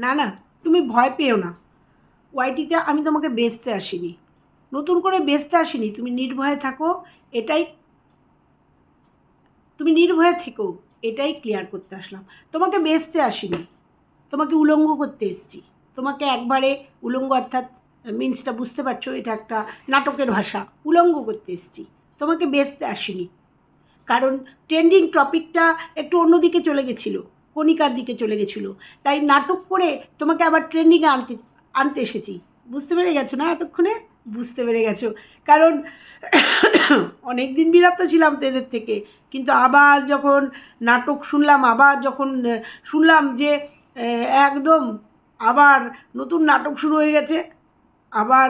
না না, তুমি ভয় পেও না। ওয়াইটিতে আমি তোমাকে বেচতে আসিনি। নতুন করে বেচতে আসিনি, তুমি নির্ভয়ে থাকো, এটাই তুমি নির্ভয়ে থেকো, এটাই ক্লিয়ার করতে আসলাম। তোমাকে বেচতে আসিনি, তোমাকে উলঙ্গ করতে এসেছি। তোমাকে একবারে উলঙ্গ অর্থাৎ মিন্সটা বুঝতে পারছ, এটা একটা নাটকের ভাষা, উলঙ্গ করতে এসেছি। তোমাকে বেচতে আসিনি। কারণ ট্রেন্ডিং টপিকটা একটু অন্যদিকে চলে গেছিল। কণিকার দিকে চলে গেছিল। তাই নাটক করে তোমাকে আবার ট্রেন্ডিংয়ে আনতে আনতে এসেছি। বুঝতে পেরে গেছো না এতক্ষণে? বুঝতে পেরে গেছো। কারণ অনেক দিন বিরক্ত ছিলাম তোদের থেকে। কিন্তু আবার যখন নাটক শুনলাম, আবার যখন শুনলাম যে একদম আবার নতুন নাটক শুরু হয়ে গেছে, আবার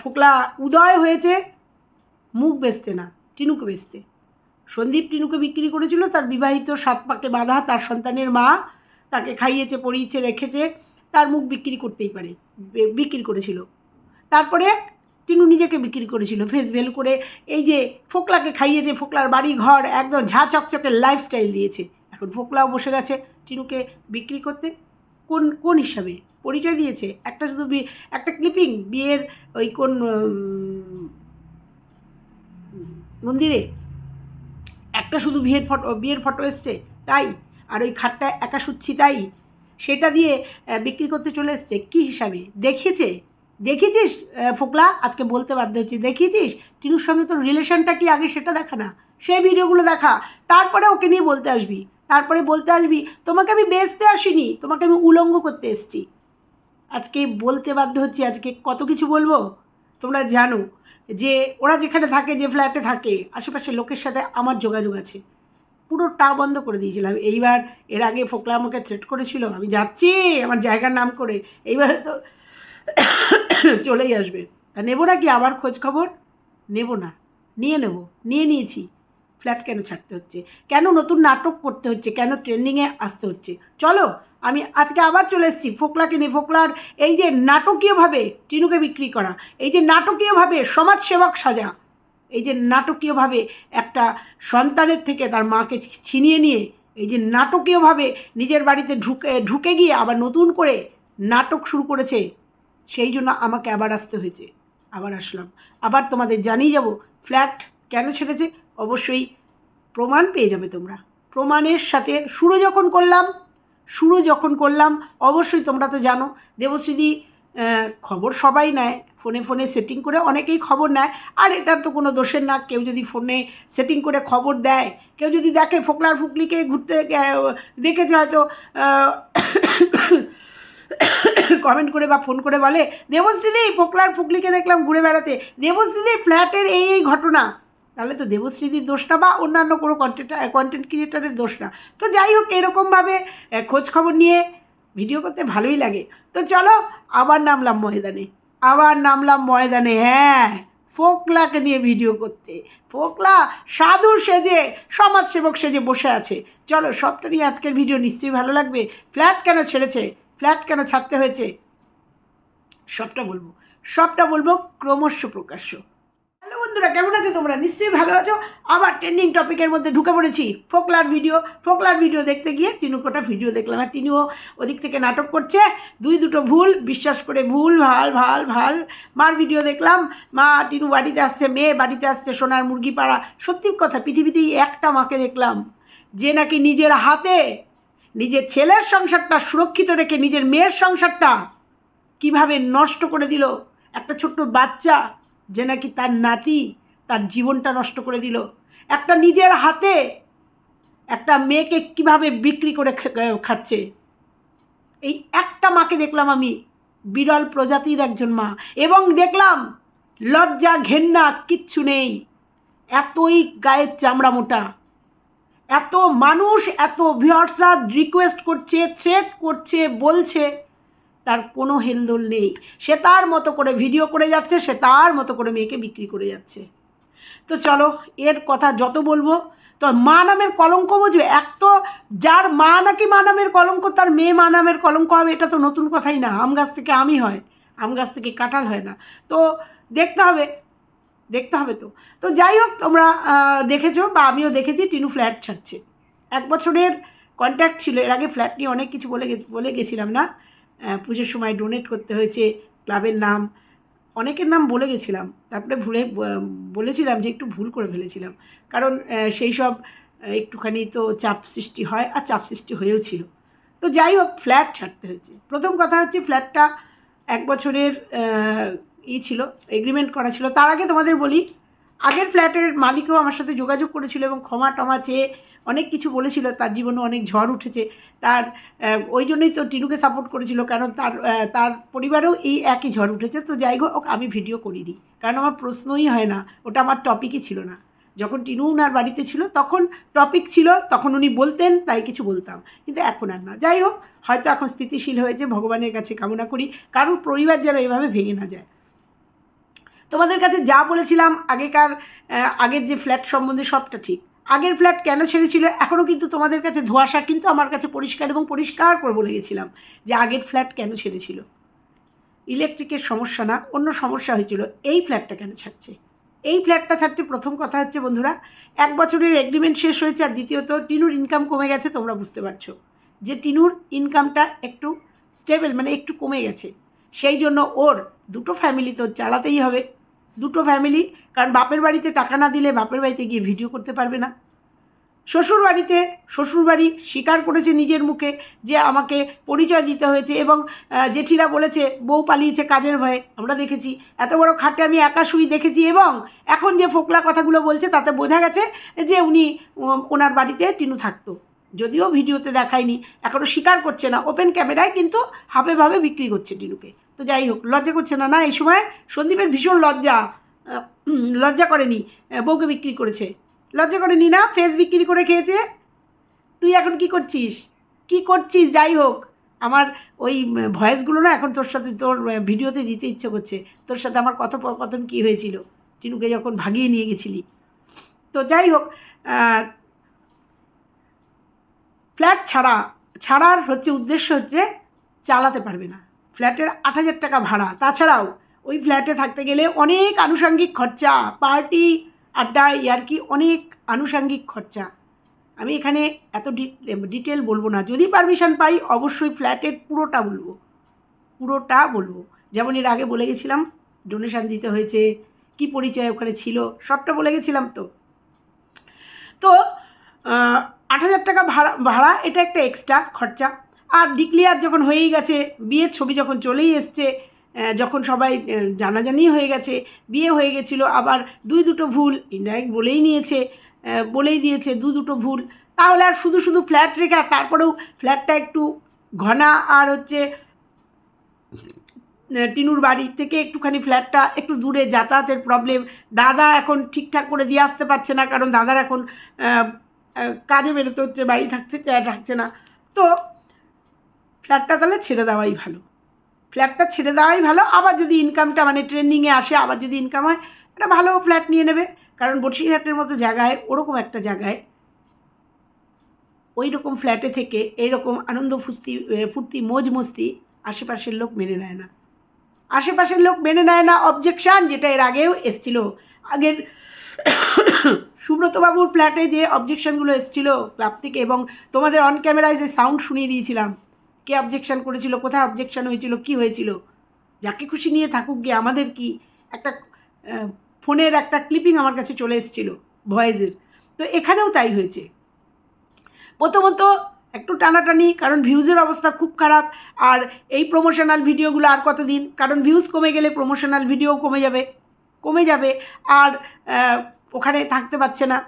ফোকলা উদয় হয়েছে, মুখ বেচতে না, টিনুকে বেচতে সন্দীপ টিনুকে বিক্রি করেছিল, তার বিবাহিত সাত পাকে বাঁধা, তার সন্তানের মা তাকে খাইয়েছে, পরিয়েছে, রেখেছে, তার মুখ বিক্রি করতেই পারে বিক্রি করেছিল। তারপরে টিনু নিজেকে বিক্রি করেছিল ফেস ভ্যালু করে, এই যে ফোকলাকে খাইয়েছে, ফোকলার বাড়ি, ঘর, একদম ঝা চকচকে লাইফস্টাইল দিয়েছে। এখন ফোকলাও বসে গেছে টিনুকে বিক্রি করতে। কোন কোন হিসাবে? পরিচয় দিয়েছে? একটা শুধু একটা ক্লিপিং বিয়ের ওই কোন মন্দিরে? একটা শুধু বিয়ের ফটো বিয়ের ফটো এসছে, তাই? আর ওই খাটটা একা শুচ্ছি, তাই? সেটা দিয়ে বিক্রি করতে চলে এসছে, কী হিসাবে? দেখিয়েছে? দেখেছিস ফোকলা? আজকে বলতে বাধ্য হচ্ছি। দেখিয়েছিস? টিনুর সঙ্গে তোর রিলেশনটা কি আগে সেটা দেখা না? সেই ভিডিওগুলো দেখা। তারপরে ওকে নিয়ে বলতে আসবি। তারপরে বলতে আসবি, তোমাকে আমি বেচতে আসিনি, তোমাকে আমি উলঙ্গ করতে এসেছি। আজকে বলতে বাধ্য হচ্ছি, আজকে কত কিছু বলব? তোমরা জানো। যে ওরা যেখানে থাকে, যে ফ্ল্যাটে থাকে, আশেপাশের লোকের সাথে আমার যোগাযোগ আছে। পুরো টা বন্ধ করে দিয়েছিলাম। এইবার এর আগে ফোকলা আমাকে থ্রেট করেছিল, আমি যাচ্ছি, আমার জায়গার নাম করে। এইবারে তো চলেই আসবে। তা নেব না কি আবার খোঁজ খবর? নেব না। নিয়ে নেব। নিয়ে নিয়েছি। ফ্ল্যাট কেন ছাড়তে হচ্ছে? কেন নতুন নাটক করতে হচ্ছে? কেন ট্রেন্ডিংয়ে আসতে হচ্ছে? চলো আমি আজকে আবার চলে এসেছি ফোকলাকে নিয়ে। ফোকলার এই যে নাটকীয়ভাবে টিনুকে বিক্রি করা, এই যে নাটকীয়ভাবে সমাজসেবক সাজা, এই যে নাটকীয়ভাবে একটা সন্তানের থেকে তার মাকে ছিনিয়ে নিয়ে, এই যে নাটকীয়ভাবে নিজের বাড়িতে ঢুকে ঢুকে গিয়ে আবার নতুন করে নাটক শুরু করেছে, সেই জন্য আমাকে আবার আসতে হয়েছে, আবার আসলাম। আবার তোমাদের জানিয়ে যাব, ফ্ল্যাট কেন ছেড়েছে, অবশ্যই প্রমাণ পেয়ে যাবে তোমরা। প্রমাণের সাথে শুরু যখন করলাম শুরু যখন করলাম, অবশ্যই তোমরা তো জানো, দেবশ্রীদি খবর সবাই নেয়, ফোনে ফোনে সেটিং করে অনেকেই খবর নেয়, আর এটার তো কোনো দোষের না, কেউ যদি ফোনে সেটিং করে খবর দেয়, কেউ যদি দেখে ফোকলার ফুকলিকে ঘুরতে দেখেছে হয়তো কমেন্ট করে বা ফোন করে বলে, দেবশ্রীদি, ফোকলার ফুকলিকে দেখলাম ঘুরে বেড়াতে, দেবশ্রীদি ফ্ল্যাটের এই এই ঘটনা। তাহলে তো দেবশ্রীদির দোষ না বা অন্যান্য কোনো কন্টেন্ট কন্টেন্ট ক্রিয়েটারের দোষ না। তো যাই হোক, এরকমভাবে খোঁজ খবর নিয়ে ভিডিও করতে ভালোই লাগে। তো চলো, আবার নামলাম ময়দানে। আবার নামলাম ময়দানে হ্যাঁ ফোকলাকে নিয়ে ভিডিও করতে। ফোকলা, সাধু সেজে, সমাজসেবক সেজে বসে আছে। চলো, সবটা নিয়ে আজকের ভিডিও নিশ্চয়ই ভালো লাগবে। ফ্ল্যাট কেন ছেড়েছে? ফ্ল্যাট কেন ছাড়তে হয়েছে? সবটা বলব। সবটা বলব ক্রমশ প্রকাশ্য। হ্যালো বন্ধুরা, কেমন আছো তোমরা? নিশ্চয়ই ভালো আছো। আবার ট্রেন্ডিং টপিকের মধ্যে ঢুকে পড়েছি, ফোকলার ভিডিও ফোকলার ভিডিও দেখতে গিয়ে টিনু কোটা ভিডিও দেখলাম। আর টিনুও ওদিক থেকে নাটক করছে। দুই দুটো ভুল, বিশ্বাস করে ভুল, ভালো ভালো ভালো। মার ভিডিও দেখলাম। মা টিনু বাড়িতে আসছে, মেয়ে বাড়িতে আসছে, সোনার মুরগি পাড়া সত্যি কথা, পৃথিবীতেই একটা মাকে দেখলাম, যে নাকি নিজের হাতে নিজের ছেলের সংসারটা সুরক্ষিত রেখে নিজের মেয়ের সংসারটা কীভাবে নষ্ট করে দিল। একটা ছোট্ট বাচ্চা যে নাকি তার নাতি তার জীবনটা নষ্ট করে দিল। একটা নিজের হাতে একটা মেয়েকে কীভাবে বিক্রি করে খাচ্ছে। এই একটা মাকে দেখলাম আমি, বিরল প্রজাতির একজন মা, এবং দেখলাম লজ্জা, ঘেন্না, কিচ্ছু নেই। এতই গায়ের চামড়া মোটা। এত মানুষ, এত ভিউয়ার্সরা রিকোয়েস্ট করছে থ্রেট করছে, বলছে। তার কোনো হেলদোল নেই। সে তার মতো করে ভিডিও করে যাচ্ছে, সে তার মতো করে মেয়েকে বিক্রি করে যাচ্ছে। তো চলো, এর কথা যত বলব, তো মা নামের কলঙ্ক বুঝবে? এক তো যার মা নাকি মা নামের কলঙ্ক, তার মেয়ে মা নামের কলঙ্ক হবে, এটা তো নতুন কথাই না। আম গাছ থেকে আমি হয়, আম গাছ থেকে কাঁঠাল হয় না। তো দেখতে হবে দেখতে হবে তো। তো যাই হোক, তোমরা দেখেছ বা আমিও দেখেছি টিনু ফ্ল্যাট ছাড়ছে। এক বছরের কন্ট্যাক্ট ছিল, এর আগে ফ্ল্যাট নিয়ে অনেক কিছু বলে গেছি, বলে গেছিলাম না। পুজোর সময় ডোনেট করতে হয়েছে ক্লাবের নাম। অনেকের নাম বলে গেছিলাম, তারপরে ভুলে বলেছিলাম যে একটু ভুল করে ফেলেছিলাম। কারণ সেই সব একটুখানি তো চাপ সৃষ্টি হয় আর চাপ সৃষ্টি হয়েও ছিল। তো যাই হোক ফ্ল্যাট ছাড়তে হয়েছে। প্রথম কথা হচ্ছে ফ্ল্যাটটা এক বছরের ই ছিল এগ্রিমেন্ট করা ছিল। তার আগে তোমাদের বলি, আগের ফ্ল্যাটের মালিকও আমার সাথে যোগাযোগ করেছিল এবং ক্ষমা টমা চেয়ে অনেক কিছু বলেছিল, তার জীবনে অনেক ঝড় উঠেছে। তার ওই জন্যই তো টিনুকে সাপোর্ট করেছিল, কারণ তার তার পরিবারেও এই একই ঝড় উঠেছে। তো যাই হোক, আমি ভিডিও করিনি, কারণ আমার প্রশ্নই হয় না, ওটা আমার টপিকই ছিল না। যখন টিনু উনার বাড়িতে ছিল, তখন টপিক ছিল, তখন উনি বলতেন, তাই কিছু বলতাম। কিন্তু এখন আর না। যাই হোক, হয়তো এখন স্থিতিশীল হয়েছে, ভগবানের কাছে কামনা করি, কারোর পরিবার যেন এভাবে ভেঙে না যায়। তোমাদের কাছে যা বলেছিলাম, আগেকার আগের যে ফ্ল্যাট সম্বন্ধে সবটা ঠিক। আগের ফ্ল্যাট কেন ছেড়েছিল? এখনও কিন্তু তোমাদের কাছে ধোঁয়াশা, কিন্তু আমার কাছে পরিষ্কার এবং পরিষ্কার করে বলে গেছিলাম যে আগের ফ্ল্যাট কেন ছেড়েছিল। ইলেকট্রিকের সমস্যা না, অন্য সমস্যা হয়েছিল। এই ফ্ল্যাটটা কেন ছাড়ছে? এই ফ্ল্যাটটা ছাড়তে প্রথম কথা হচ্ছে, বন্ধুরা, এক বছরের এগ্রিমেন্ট শেষ হয়েছে আর দ্বিতীয়ত টিনুর ইনকাম কমে গেছে, তোমরা বুঝতে পারছ। যে টিনুর ইনকামটা একটু স্টেবল মানে একটু কমে গেছে। সেই জন্য ওর দুটো ফ্যামিলি তো চালাতেই হবে। দুটো ফ্যামিলি কারণ বাপের বাড়িতে টাকা না দিলে বাপের বাড়িতে গিয়ে ভিডিও করতে পারবে না। শ্বশুর বাড়িতে শ্বশুরবাড়ি স্বীকার করেছে নিজের মুখে যে আমাকে পরিচয় দিতে হয়েছে এবং জেঠিরা বলেছে, বউ পালিয়েছে কাজের ভয়ে। আমরা দেখেছি, এত বড় খাটে আমি একা শুই দেখেছি এবং এখন যে ফোকলা কথাগুলো বলছে তাতে বোঝা গেছে যে উনি ওনার বাড়িতে টিনু থাকতো। যদিও ভিডিওতে দেখায়নি এখনও স্বীকার করছে না। ওপেন ক্যামেরায় কিন্তু হাবে ভাবে বিক্রি করছে টিনুকে। তো যাই হোক, লজ্জা করছে না না, এই সময় সন্দীপের ভীষণ লজ্জা লজ্জা করেনি বউকে বিক্রি করেছে। লজ্জা করেনি না, ফেস বিক্রি করে খেয়েছে? তুই এখন কি করছিস? কি করছিস? যাই হোক, আমার ওই ভয়েসগুলো না এখন তোর সাথে, তোর ভিডিওতে দিতে ইচ্ছে করছে। তোর সাথে আমার কথোপকথন কী হয়েছিল? টিনুকে যখন ভাগিয়ে নিয়ে গেছিলি। তো যাই হোক ফ্ল্যাট ছাড়া, ছাড়ার হচ্ছে, উদ্দেশ্য হচ্ছে, চালাতে পারবে না। ফ্ল্যাটের আট হাজার টাকা ভাড়া। তাছাড়াও, ওই ফ্ল্যাটে থাকতে গেলে অনেক আনুষঙ্গিক খরচা, পার্টি, আড্ডা, ইয়ার্কি, অনেক আনুষঙ্গিক খরচা। আমি এখানে এত ডিটেল বলব না। যদি পারমিশন পাই, অবশ্যই ফ্ল্যাটের পুরোটা বলব। পুরোটা বলব। যেমন এর আগে বলে গেছিলাম, ডোনেশন দিতে হয়েছে, কি পরিচয় ওখানে ছিল, সবটা বলে গেছিলাম তো। তো আট হাজার টাকা ভাড়া ভাড়া, এটা একটা এক্সট্রা খরচা। আর ডিক্লিয়ার যখন হয়েই গেছে, বিয়ের ছবি যখন চলেই এসছে যখন সবাই জানাজানি হয়ে গেছে, বিয়ে হয়ে গেছিল, আবার দুই দুটো ভুল ইনডাইরেক্ট বলেই নিয়েছে বলেই দিয়েছে দু দুটো ভুল, তাহলে আর শুধু শুধু ফ্ল্যাট রেখে তারপরেও ফ্ল্যাটটা একটু ঘনা, আর হচ্ছে টিনুর বাড়ি থেকে একটুখানি ফ্ল্যাটটা একটু দূরে যাতায়াতের প্রবলেম দাদা এখন ঠিকঠাক করে দিয়ে আসতে পারছে না, কারণ দাদার এখন কাজে বেরোতে হচ্ছে, বাড়ি থাকতে থাকছে না, তো ফ্ল্যাটটা তাহলে ছেড়ে দেওয়াই ভালো। ফ্ল্যাটটা ছেড়ে দেওয়াই ভালো, আবার যদি ইনকামটা মানে ট্রেন্ডিংয়ে আসে, আবার যদি ইনকাম হয়, একটা ভালো ফ্ল্যাট নিয়ে নেবে। কারণ বসিরহাটের মতো জায়গায়, ওরকম একটা জায়গায় ওই রকম ফ্ল্যাটে থেকে এইরকম আনন্দ ফুস্তি ফুর্তি, মজ মস্তি আশেপাশের লোক মেনে নেয় না। আশেপাশের লোক মেনে নেয় না অবজেকশান যেটা এর আগেও এসছিল। আগের সুব্রতবাবুর ফ্ল্যাটে যে অবজেকশানগুলো এসছিল, ক্লাব থেকে এবং তোমাদের অন ক্যামেরায় যে সাউন্ড শুনিয়ে দিয়েছিলাম কে অবজেকশন করেছিল, কোথায় অবজেকশন হয়েছিল, কি হয়েছিল? যাকে খুশি নিয়ে থাকুক গিয়ে আমাদের কি একটা ফোনের একটা ক্লিপিং আমার কাছে চলে এসেছিল, ভয়েসের। তো এখানেও তাই হয়েছে। প্রথমত একটু টানাটানি, কারণ ভিউজের অবস্থা খুব খারাপ, আর এই প্রমোশনাল ভিডিওগুলো আর কতদিন? কারণ ভিউজ কমে গেলে প্রমোশনাল ভিডিও কমে যাবে কমে যাবে, আর ওখানে থাকতে পারছে না।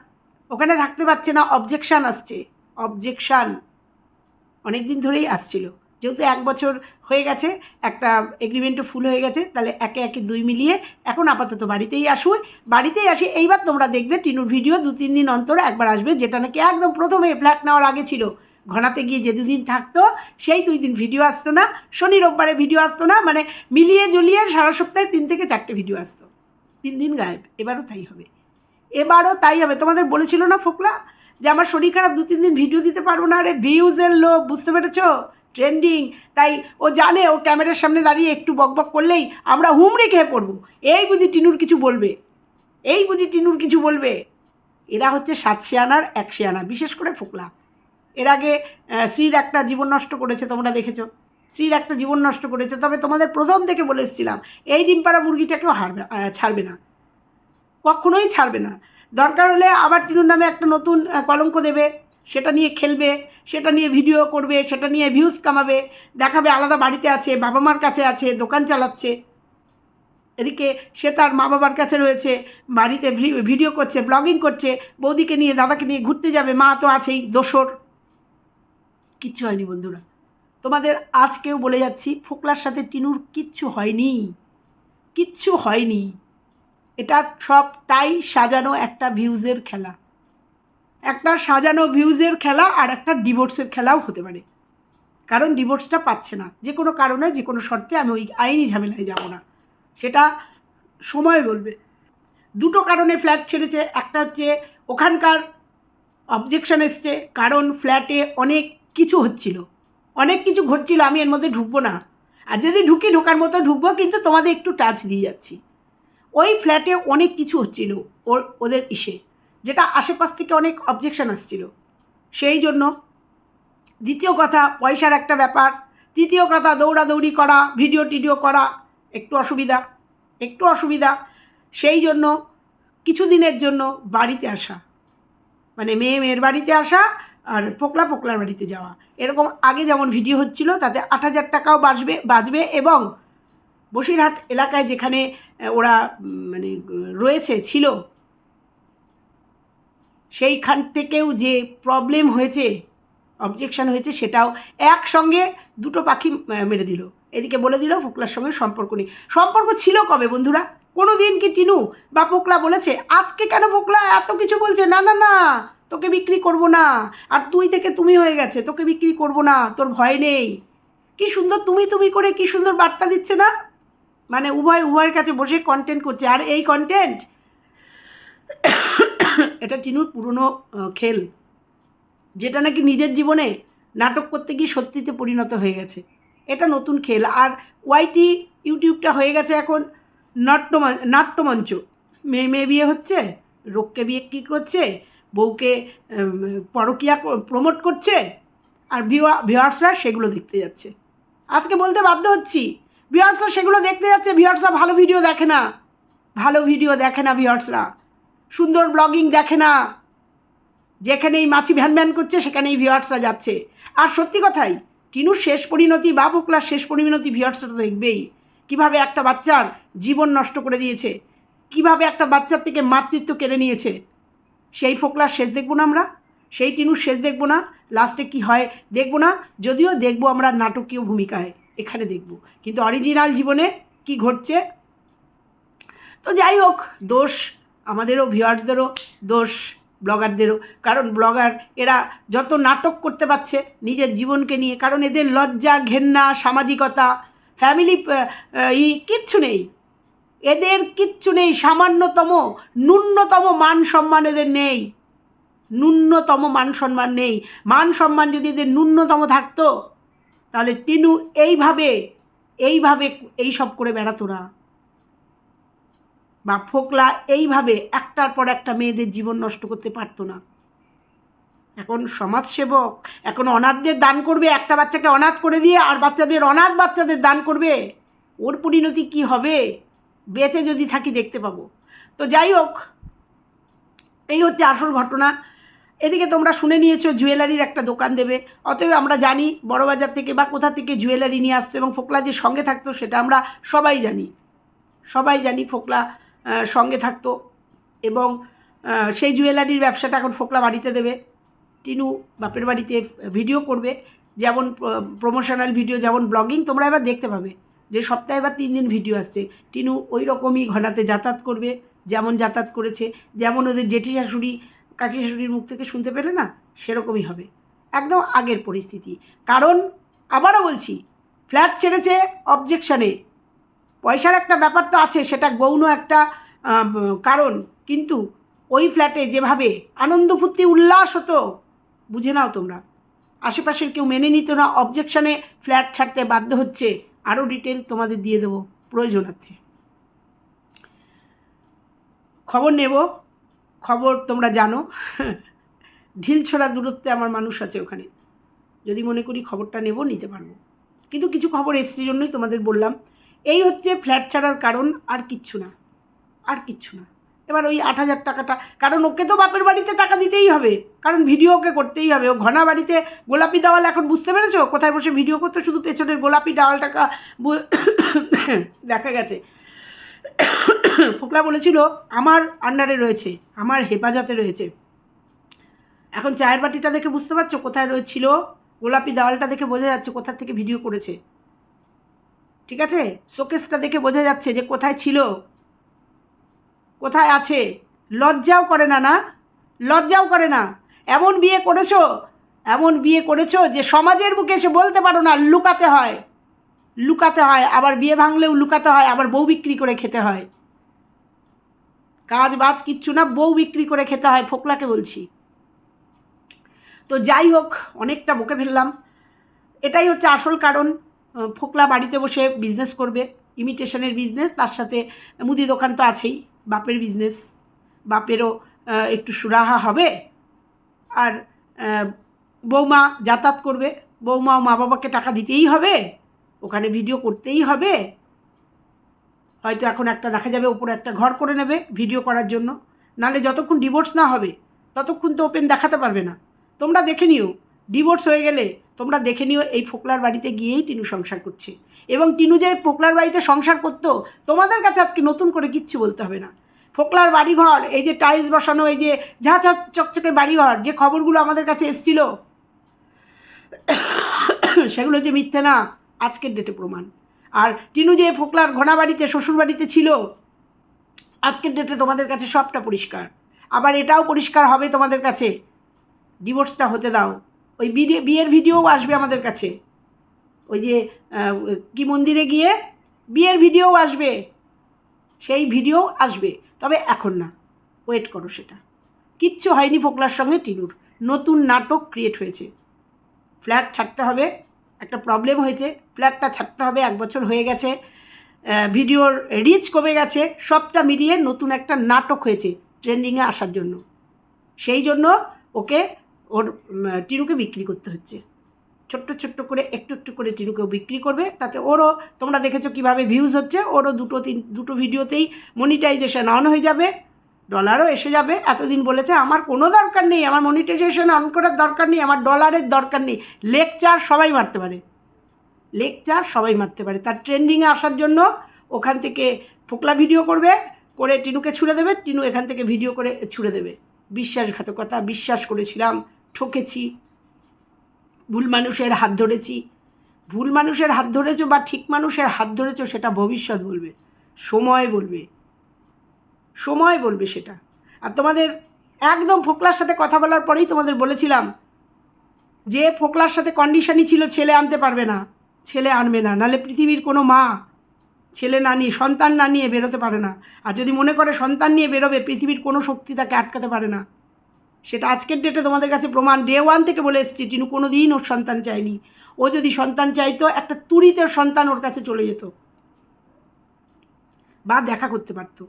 ওখানে থাকতে পারছে না অবজেকশান আসছে অবজেকশান অনেক দিন ধরেই আসছিল। যেহেতু এক বছর হয়ে গেছে, একটা এগ্রিমেন্টও ফুল হয়ে গেছে, তাহলে একে একে দুই মিলিয়ে এখন আপাতত বাড়িতেই আসুই বাড়িতেই আসি, এইবার তোমরা দেখবে টিনুর ভিডিও দু তিন দিন অন্তর একবার আসবে, যেটা নাকি একদম প্রথমে ফ্ল্যাট নেওয়ার আগে ছিল। ঘনাতে গিয়ে যে দুদিন থাকতো, সেই দুই দিন ভিডিও আসতো না, শনি রোববারে ভিডিও আসতো না মানে মিলিয়ে জুলিয়ে সারা সপ্তাহে তিন থেকে চারটে ভিডিও আসতো। তিন দিন গায়েব, এবারও তাই হবে। এবারও তাই হবে। তোমাদের বলেছিল না ফোকলা? যে আমার শরীর খারাপ দু তিন দিন ভিডিও দিতে পারব না, আরে ভিউজের লোক বুঝতে পেরেছ? ট্রেন্ডিং তাই ও জানে, ও ক্যামেরার সামনে দাঁড়িয়ে একটু বকবক করলেই আমরা হুমড়ি খেয়ে পড়ব। এই বুঝি টিনুর কিছু বলবে? এই বুঝি টিনুর কিছু বলবে? এরা হচ্ছে সাত শিয়ানার এক শিয়ানা, বিশেষ করে ফোকলা। এর আগে শ্রীর একটা জীবন নষ্ট করেছে, তোমরা দেখেছ? স্ত্রীর একটা জীবন নষ্ট করেছে, তবে তোমাদের প্রথম থেকে বলে এসেছিলাম, এই ডিমপাড়া মুরগিটাকেও হারবে ছাড়বে না। কখনোই ছাড়বে না। দরকার হলে আবার টিনুর নামে একটা নতুন কলঙ্ক দেবে। সেটা নিয়ে খেলবে, সেটা নিয়ে ভিডিও করবে, সেটা নিয়ে ভিউজ কামাবে, দেখাবে আলাদা বাড়িতে আছে বাবা মার কাছে আছে, দোকান চালাচ্ছে। এদিকে সে তার মা বাবার কাছে রয়েছে, বাড়িতে ভিডিও করছে ব্লগিং করছে, বৌদিকে নিয়ে, দাদাকে নিয়ে ঘুরতে যাবে, মা তো আছেই, দোসর। কিচ্ছু হয়নি বন্ধুরা। তোমাদের আজকেও বলে যাচ্ছি, ফোকলার সাথে টিনুর কিচ্ছু হয়নি। কিচ্ছু হয়নি। এটা সবটাই সাজানো একটা ভিউজের খেলা। একটা সাজানো ভিউজের খেলা আর একটা ডিভোর্সের খেলাও হতে পারে। কারণ ডিভোর্সটা পাচ্ছে না। যে কোনো কারণে, যে কোনো শর্তে আমি ওই আইনি ঝামেলায় যাব না। সেটা সময় বলবে। দুটো কারণে ফ্ল্যাট ছেড়েছে। একটা হচ্ছে ওখানকার অবজেকশন এসছে। কারণ ফ্ল্যাটে অনেক কিছু হচ্ছিল। অনেক কিছু ঘটছিল, আমি এর মধ্যে ঢুকবো না। আর যদি ঢুকি, ঢোকার মতো ঢুকবো, কিন্তু তোমাদের একটু টাচ দিয়ে যাচ্ছি। ওই ফ্ল্যাটে অনেক কিছু হচ্ছিল ওর, ওদের ইসে, যেটা আশেপাশ থেকে অনেক অবজেকশন আসছিল। সেই জন্য দ্বিতীয় কথা, পয়সার একটা ব্যাপার। তৃতীয় কথা, দৌড়াদৌড়ি করা ভিডিও টিডিও করা, একটু অসুবিধা একটু অসুবিধা। সেই জন্য কিছুদিনের জন্য বাড়িতে আসা মানে মেয়ে মেয়ের বাড়িতে আসা আর পোকলা পোকলার বাড়িতে যাওয়া। এরকম আগে যেমন ভিডিও হচ্ছিল, তাতে আট হাজার টাকাও বাঁচবে বাঁচবে এবং বসিরহাট এলাকায় যেখানে ওরা মানে রয়েছে, ছিল। সেইখান থেকেও যে প্রবলেম হয়েছে অবজেকশন হয়েছে, সেটাও একসঙ্গে দুটো পাখি মেরে দিল। এদিকে বলে দিল, ফোকলার সঙ্গে সম্পর্ক নেই। সম্পর্ক ছিল কবে, বন্ধুরা? কোনো দিন কি টিনু বা ফোকলা বলেছে, আজকে কেন ফোকলা এত কিছু বলছে? না না না, তোকে বিক্রি করব না। আর তুই থেকে তুমি হয়ে গেছে, তোকে বিক্রি করব না, তোর ভয় নেই। কি সুন্দর, তুমি তুমি করে কি সুন্দর বার্তা দিচ্ছে না? মানে উভয়, উভয়ের কাছে বসে কন্টেন্ট করছে। আর এই কন্টেন্ট এটা টিনুর পুরনো খেল, যেটা নাকি নিজের জীবনে নাটক করতে গিয়ে সত্যিতে পরিণত হয়ে গেছে। এটা নতুন খেল। আর ওয়াইটি ইউটিউবটা হয়ে গেছে এখন নাট্য নাট্যমঞ্চ। মেয়ে মেয়ে বিয়ে হচ্ছে, রোগকে বিয়ে কী করছে, বউকে পরকিয়া প্রমোট করছে, আর ভিওয়া ভিওয়ার্সরা সেগুলো দেখতে যাচ্ছে। আজকে বলতে বাধ্য হচ্ছি ভিওয়ার্সরা সেগুলো দেখতে যাচ্ছে ভিওয়ার্সরা ভালো ভিডিও দেখে না। ভালো ভিডিও দেখে না ভিওয়ার্সরা সুন্দর ব্লগিং দেখে না। যেখানেই মাছি ভ্যান ভ্যান করছে, সেখানেই ভিওয়ার্সরা যাচ্ছে। আর সত্যি কথাই, টিনুর শেষ পরিণতি বা পোকলার শেষ পরিণতি ভিওয়ার্সরা তো দেখবেই। কীভাবে একটা বাচ্চার জীবন নষ্ট করে দিয়েছে, কীভাবে একটা বাচ্চার থেকে মাতৃত্ব কেড়ে নিয়েছে। সেই ফোকলার শেষ দেখব না আমরা, সেই টিনুর শেষ দেখব না। লাস্টে কি হয়, দেখব না। যদিও দেখব আমরা নাটকীয় ভূমিকায়। এখানে দেখব। কিন্তু অরিজিনাল জীবনে কি ঘটছে? তো যাই হোক, দোষ আমাদেরও ভিউয়ার্সদেরও দোষ ব্লগারদেরও কারণ ব্লগার এরা যত নাটক করতে পারছে নিজের জীবনকে নিয়ে, কারণ এদের লজ্জা, ঘেন্না, সামাজিকতা ফ্যামিলি ই কিচ্ছু নেই। এদের কিচ্ছু নেই, সামান্যতম, ন্যূনতম মান সম্মান এদের নেই। ন্যূনতম মান সম্মান নেই। মান সম্মান যদি এদের ন্যূনতম থাকতো তাহলে টিনু এইভাবে এইভাবে এই সব করে বেড়াতো না। বা ফোকলা এইভাবে একটার পর একটা মেয়েদের জীবন নষ্ট করতে পারতো না। এখন সমাজসেবক, এখন অনাথদের দান করবে, একটা বাচ্চাকে অনাথ করে দিয়ে আর বাচ্চাদের অনাথ বাচ্চাদের দান করবে। ওর পরিণতি কি হবে? বেঁচে যদি থাকি দেখতে পাবো। তো যাই হোক, এই হচ্ছে আসল ঘটনা। এদিকে তোমরা শুনে নিয়েছো জুয়েলারির একটা দোকান দেবে। অতএব আমরা জানি বড়বাজার থেকে বা কোথা থেকে জুয়েলারি নিয়ে আসতো এবং ফোকলা যে সঙ্গে থাকতো সেটা আমরা সবাই জানি। সবাই জানি ফোকলা সঙ্গে থাকতো এবং সেই জুয়েলারির ব্যবসাটা এখন ফোকলা বাড়িতে দেবে। টিনু বাপের বাড়িতে ভিডিও করবে, যেমন প্রমোশনাল ভিডিও যেমন ব্লগিং তোমরা এবার দেখতে পাবে যে সপ্তাহে এবার তিন দিন ভিডিও আসছে। টিনু ওই রকমই ঘনাতে যাতায়াত করবে, যেমন যাতায়াত করেছে, যেমন ওদের জেঠি শাশুড়ি কাকি শাশুড়ির মুখ থেকে শুনতে পেলে না, সেরকমই হবে। একদম আগের পরিস্থিতি। কারণ, আবারও বলছি, ফ্ল্যাট ছেড়েছে অবজেকশানে। পয়সার একটা ব্যাপার তো আছে, সেটা গৌণ একটা কারণ। কিন্তু ওই ফ্ল্যাটে যেভাবে আনন্দ, ফুর্তি, উল্লাস হতো, বুঝে নাও তোমরা। আশেপাশের কেউ মেনে নিত না, অবজেকশানে ফ্ল্যাট ছাড়তে বাধ্য হচ্ছে। আরও ডিটেল তোমাদের দিয়ে দেবো প্রয়োজনার্থে খবর নেব। খবর তোমরা জানো। ঢিল ছোড়া দূরত্বে আমার মানুষ আছে ওখানে। যদি মনে করি খবরটা নেব, নিতে পারব। কিন্তু কিছু খবর এসছে জন্যই তোমাদের বললাম। এই হচ্ছে ফ্ল্যাট ছাড়ার কারণ, আর কিচ্ছু না। আর কিচ্ছু না। এবার ওই আট হাজার টাকাটা, কারণ ওকে তো বাপের বাড়িতে টাকা দিতেই হবে। কারণ ভিডিও ওকে করতেই হবে। ও ঘনা বাড়িতে গোলাপি দেওয়াল এখন বুঝতে পেরেছ? কোথায় বসে ভিডিও করতো? শুধু পেছনের গোলাপি দেওয়ালটাকা দেখা গেছে। ফোকলা বলেছিল, আমার আন্ডারে রয়েছে, আমার হেফাজতে রয়েছে। এখন চায়ের বাটিটা দেখে বুঝতে পারছ কোথায় রয়েছিল? গোলাপি দেওয়ালটা দেখে বোঝা যাচ্ছে কোথা থেকে ভিডিও করেছে। ঠিক আছে? শোকেসটা দেখে বোঝা যাচ্ছে যে কোথায় ছিল। কোথায় আছে? লজ্জাও করে না না? লজ্জাও করে না। এমন বিয়ে করেছ? এমন বিয়ে করেছ যে সমাজের বুকে এসে বলতে পারো না, লুকাতে হয়। লুকাতে হয়, আবার বিয়ে ভাঙলেও লুকাতে হয়, আবার বউ বিক্রি করে খেতে হয়। কাজ বাজ কিচ্ছু না, বউ বিক্রি করে খেতে হয়, ফোকলাকে বলছি। তো যাই হোক, অনেকটা বকে ফেললাম। এটাই হচ্ছে আসল কারণ ফোকলা বাড়িতে বসে বিজনেস করবে ইমিটেশনের বিজনেস তার সাথে মুদি দোকান তো আছেই, বাপের বিজনেস বাপেরও একটু সুরাহা হবে। আর বৌমা যাতায়াত করবে বৌমা ও মা বাবাকে টাকা দিতেই হবে, ওখানে ভিডিও করতেই হবে। হয়তো এখন একটা দেখা যাবে, উপরে একটা ঘর করে নেবে ভিডিও করার জন্য। নালে যতক্ষণ ডিভোর্স না হবে, ততক্ষণ তো ওপেন দেখাতে পারবে না। তোমরা দেখে নিও ডিভোর্স হয়ে গেলে তোমরা দেখে নিও এই ফোকলার বাড়িতে গিয়েই টিনু সংসার করছে। এবং টিনু যে ফোকলার বাড়িতে সংসার করতো, তোমাদের কাছে আজকে নতুন করে কিচ্ছু বলতে হবে না। ফোকলার বাড়িঘর, এই যে টাইলস বসানো, এই যে ঝা চক, চকচকে বাড়িঘর, যে খবরগুলো আমাদের কাছে এসছিল, সেগুলো যে মিথ্যে না, আজকের ডেটে প্রমাণ। আর টিনু যে ফোকলার ঘোড়া বাড়িতে শ্বশুর বাড়িতে ছিল, আজকের ডেটে তোমাদের কাছে সবটা পরিষ্কার। আবার এটাও পরিষ্কার হবে তোমাদের কাছে। ডিভোর্সটা হতে দাও। ওই বিয়ে, বিয়ের ভিডিওও আসবে আমাদের কাছে। ওই যে কি মন্দিরে গিয়ে বিয়ের ভিডিওও আসবে। সেই ভিডিও আসবে। তবে এখন না। ওয়েট করো সেটা। কিচ্ছু হয়নি ফোকলার সঙ্গে টিনুর। নতুন নাটক ক্রিয়েট হয়েছে। ফ্ল্যাট ছাড়তে হবে। একটা প্রবলেম হয়েছে। ফ্ল্যাটটা ছাড়তে হবে, এক বছর হয়ে গেছে। ভিডিওর রিচ কমে গেছে। সবটা মিলিয়ে নতুন একটা নাটক হয়েছে ট্রেন্ডিংয়ে আসার জন্য। সেই জন্য ওকে, ওর টিনুকে বিক্রি করতে হচ্ছে। ছোট্ট ছোট্ট করে, একটু একটু করে টিনুকেও বিক্রি করবে। তাতে ওরও, তোমরা দেখেছ কীভাবে ভিউজ হচ্ছে। ওরও দুটো, তিন, দুটো ভিডিওতেই মনিটাইজেশন অন হয়ে যাবে। ডলারও এসে যাবে। এতদিন বলেছে, আমার কোনো দরকার নেই, আমার মনিটাইজেশন অন করার দরকার নেই, আমার ডলারের দরকার নেই। লেকচার সবাই মারতে পারে। লেকচার সবাই মারতে পারে। তার ট্রেন্ডিংয়ে আসার জন্য ওখান থেকে ফোকলা ভিডিও করবে, করে টিনুকে ছুড়ে দেবে, টিনু এখান থেকে ভিডিও করে ছুড়ে দেবে। বিশ্বাসঘাতকতা, বিশ্বাস করেছিলাম, ঠকেছি। ভুল মানুষের হাত ধরেছি। ভুল মানুষের হাত ধরেছো বা ঠিক মানুষের হাত ধরেছো, সেটা ভবিষ্যৎ বলবে, সময় বলবে। সময় বলবে সেটা। আর তোমাদের একদম ফোকলার সাথে কথা বলার পরেই তোমাদের বলেছিলাম যে ফোকলার সাথে কন্ডিশনই ছিল ছেলে আনতে পারবে না, ছেলে আনবে না। নালে পৃথিবীর কোনো মা ছেলে না নিয়ে, সন্তান না নিয়ে বেরোতে পারে না। আর যদি মনে করে সন্তান নিয়ে বেরোবে, পৃথিবীর কোনো শক্তি তাকে আটকাতে পারে না। সেটা আজকের ডেটে তোমাদের কাছে প্রমাণ ডে ওয়ান থেকে বলে এসেছি, টিনু কোনো দিন ওর সন্তান চায়নি। ও যদি সন্তান চাইতো, একটা ওর সন্তান ওর কাছে চলে যেত বা দেখা করতে পারতো।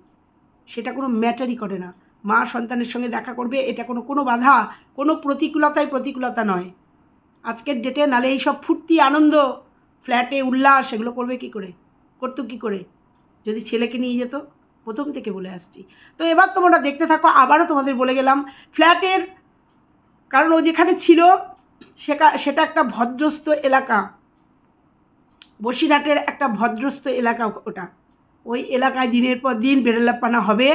সেটা কোনো ম্যাটারই করে না। মা সন্তানের সঙ্গে দেখা করবে, এটা কোনো কোনো বাধা, কোনো প্রতিকূলতাই প্রতিকূলতা নয়। আজকের ডেটে নালে এইসব ফুর্তি, আনন্দ ফ্ল্যাটে উল্লাস, এগুলো করবে কি করে? করতো কি করে? যদি ছেলেকে নিয়ে যেত? প্রথম থেকে বলে আসছি। তো এবার তোমরা দেখতে থাকো, আবারও তোমাদের বলে গেলাম ফ্ল্যাটের কারণ ও যেখানে ছিল সেটা সেটা একটা ভদ্রস্থ এলাকা। বসিরহাটের একটা ভদ্রস্থ এলাকা ওটা। ওই এলাকায় দিনের পর দিন বেরোলাপানা হবে।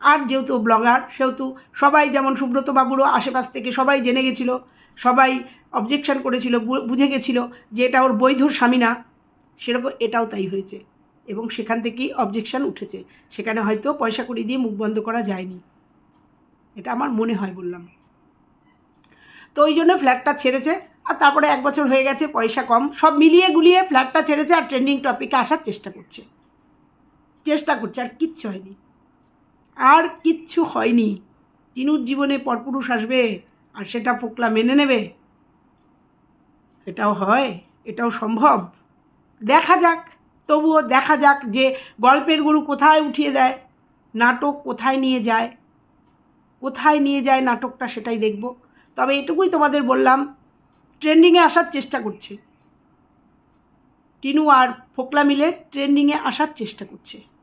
আর যেহেতু ব্লগার, সেহেতু সবাই যেমন সুব্রত বাবুরও আশেপাশ থেকে সবাই জেনে গেছিল, সবাই অবজেকশন করেছিল বুঝে গেছিল যে এটা ওর বৈধ স্বামী না। সেরকম এটাও তাই হয়েছে এবং সেখান থেকেই অবজেকশন উঠেছে। সেখানে হয়তো পয়সা কড়ি দিয়ে মুখ বন্ধ করা যায়নি। এটা আমার মনে হয় বললাম। তো ওই জন্য ফ্ল্যাটটা ছেড়েছে। আর তারপরে এক বছর হয়ে গেছে, পয়সা কম। সব মিলিয়ে গুলিয়ে ফ্ল্যাটটা ছেড়েছে আর ট্রেন্ডিং টপিকে আসার চেষ্টা করছে। চেষ্টা করছে, আর কিচ্ছু হয়নি। আর কিচ্ছু হয়নি। টিনুর জীবনে পরপুরুষ আসবে, আর সেটা ফোকলা মেনে নেবে। এটাও হয়, এটাও সম্ভব। দেখা যাক, তবুও দেখা যাক যে গল্পের গরু কোথায় উঠিয়ে দেয়, নাটক কোথায় নিয়ে যায়। কোথায় নিয়ে যায় নাটকটা সেটাই দেখব। তবে এটুকুই তোমাদের বললাম, ট্রেন্ডিংয়ে আসার চেষ্টা করছে। টিনু আর ফোকলা মিলে ট্রেন্ডিংয়ে আসার চেষ্টা করছে।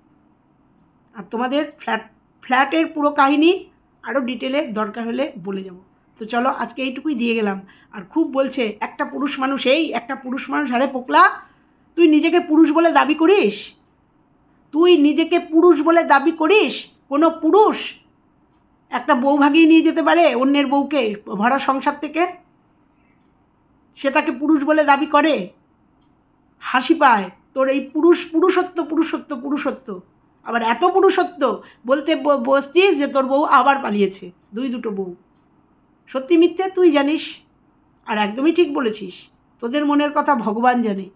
আর তোমাদের ফ্ল্যাট, ফ্ল্যাটের পুরো কাহিনী আরও ডিটেলে দরকার হলে বলে যাব। তো চলো আজকে এইটুকুই দিয়ে গেলাম। আর খুব বলছে, একটা পুরুষ মানুষ এই, একটা পুরুষ মানুষ আরে পোকলা, তুই নিজেকে পুরুষ বলে দাবি করিস? তুই নিজেকে পুরুষ বলে দাবি করিস? কোনো পুরুষ একটা বউ ভাগিয়ে নিয়ে যেতে পারে অন্যের বউকে ভরা সংসার থেকে? সে তাকে পুরুষ বলে দাবি করে? হাসি পায়। তোর এই পুরুষ, পুরুষত্ব পুরুষত্ব পুরুষত্ব। আবার এত পুরুষত্ব বলতে বসছিস যে তোর বউ আবার পালিয়েছে, দুই দুটো বউ। সত্যি মিথ্যে তুই জানিস? আর একদমই ঠিক বলেছিস। তোদের মনের কথা ভগবান জানে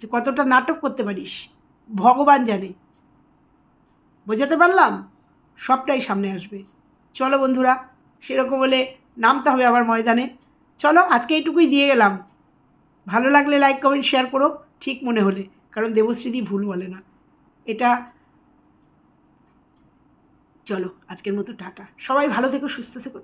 যে কতটা নাটক করতে পারিস। ভগবান জানে। বোঝাতে পারলাম? সবটাই সামনে আসবে। চলো বন্ধুরা, সেরকম হলে নামতে হবে আবার ময়দানে। চলো, আজকে এইটুকুই দিয়ে গেলাম। ভালো লাগলে লাইক কমেন্ট শেয়ার করো, ঠিক মনে হলে। কারণ দেবশ্রীদি ভুল বলে না। এটা চলো আজকের মতো টাটা। সবাই ভালো থেকো সুস্থ থেকো।